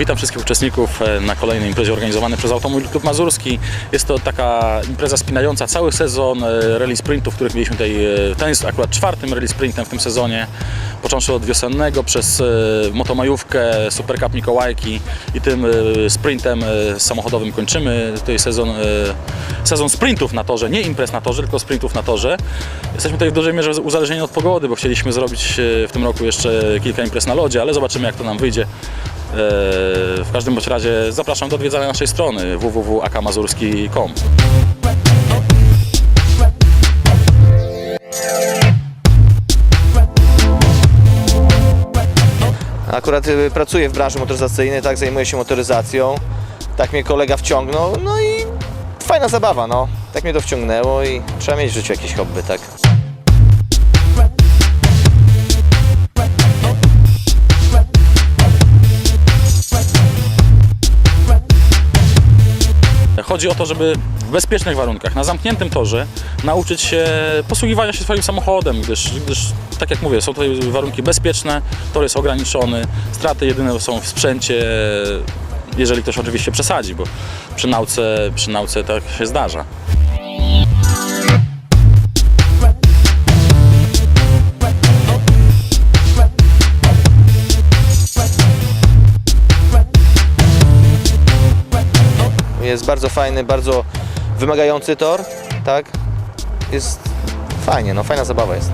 Witam wszystkich uczestników e, na kolejnej imprezie organizowanej przez Automobil Klub Mazurski. Jest to taka impreza spinająca cały sezon e, rally sprintów, których mieliśmy tutaj. e, Ten jest akurat czwartym rally sprintem w tym sezonie. Począwszy od wiosennego przez motomajówkę, Super Cup Mikołajki i tym sprintem samochodowym kończymy. Tutaj sezon, sezon sprintów na torze, nie imprez na torze, tylko sprintów na torze. Jesteśmy tutaj w dużej mierze uzależnieni od pogody, bo chcieliśmy zrobić w tym roku jeszcze kilka imprez na lodzie, ale zobaczymy jak to nam wyjdzie. E, W każdym bądź razie zapraszam do odwiedzania naszej strony www.akamazurski.com. Akurat y, pracuję w branży motoryzacyjnej, tak, zajmuję się motoryzacją. Tak mnie kolega wciągnął, no i fajna zabawa, no. Tak mnie to wciągnęło i trzeba mieć w życiu jakieś hobby, tak. Chodzi o to, żeby w bezpiecznych warunkach, na zamkniętym torze nauczyć się posługiwania się swoim samochodem, gdyż, gdyż tak jak mówię, są tutaj warunki bezpieczne, tor jest ograniczony, straty jedyne są w sprzęcie, jeżeli ktoś oczywiście przesadzi, bo przy nauce, przy nauce tak się zdarza. Jest bardzo fajny, bardzo wymagający tor, tak. Jest fajnie, no fajna zabawa jest.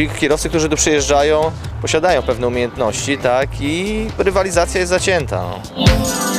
Ci kierowcy, którzy tu przyjeżdżają, posiadają pewne umiejętności, tak, i rywalizacja jest zacięta. No.